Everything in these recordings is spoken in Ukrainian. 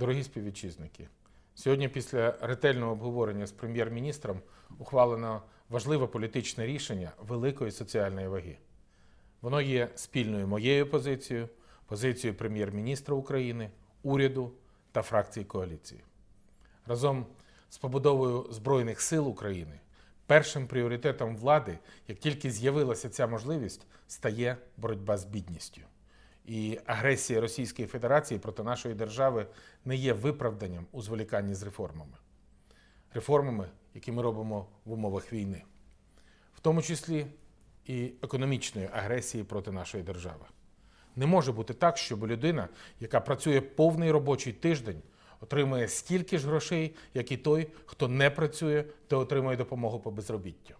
Дорогі співвітчизники, сьогодні після ретельного обговорення з прем'єр-міністром ухвалено важливе політичне рішення великої соціальної ваги. Воно є спільною моєю позицією, позицією прем'єр-міністра України, уряду та фракції коаліції. Разом з побудовою Збройних сил України першим пріоритетом влади, як тільки з'явилася ця можливість, стає боротьба з бідністю. І агресія Російської Федерації проти нашої держави не є виправданням у зволіканні з реформами. Реформами, які ми робимо в умовах війни, в тому числі і економічної агресії проти нашої держави. Не може бути так, щоб людина, яка працює повний робочий тиждень, отримує стільки ж грошей, як і той, хто не працює та отримує допомогу по безробіттю.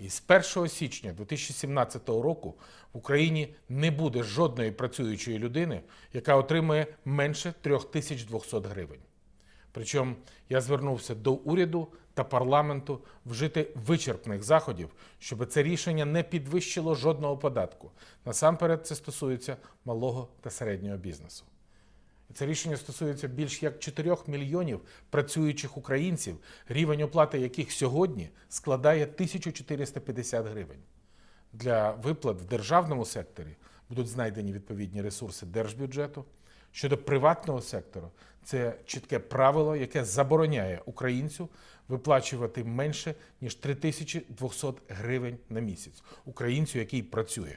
І з 1 січня 2017 року в Україні не буде жодної працюючої людини, яка отримує менше 3200 гривень. Причому я звернувся до уряду та парламенту вжити вичерпних заходів, щоб це рішення не підвищило жодного податку. Насамперед, це стосується малого та середнього бізнесу. Це рішення стосується більш як 4 мільйонів працюючих українців, рівень оплати яких сьогодні складає 1450 гривень. Для виплат в державному секторі будуть знайдені відповідні ресурси держбюджету. Щодо приватного сектору, це чітке правило, яке забороняє українцю виплачувати менше ніж 3200 гривень на місяць українцю, який працює.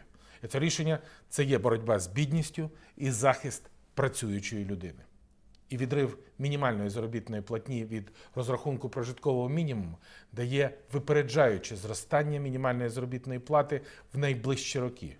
Це рішення це є боротьба з бідністю і захист працюючої людини. І відрив мінімальної заробітної платні від розрахунку прожиткового мінімуму дає випереджаюче зростання мінімальної заробітної плати в найближчі роки.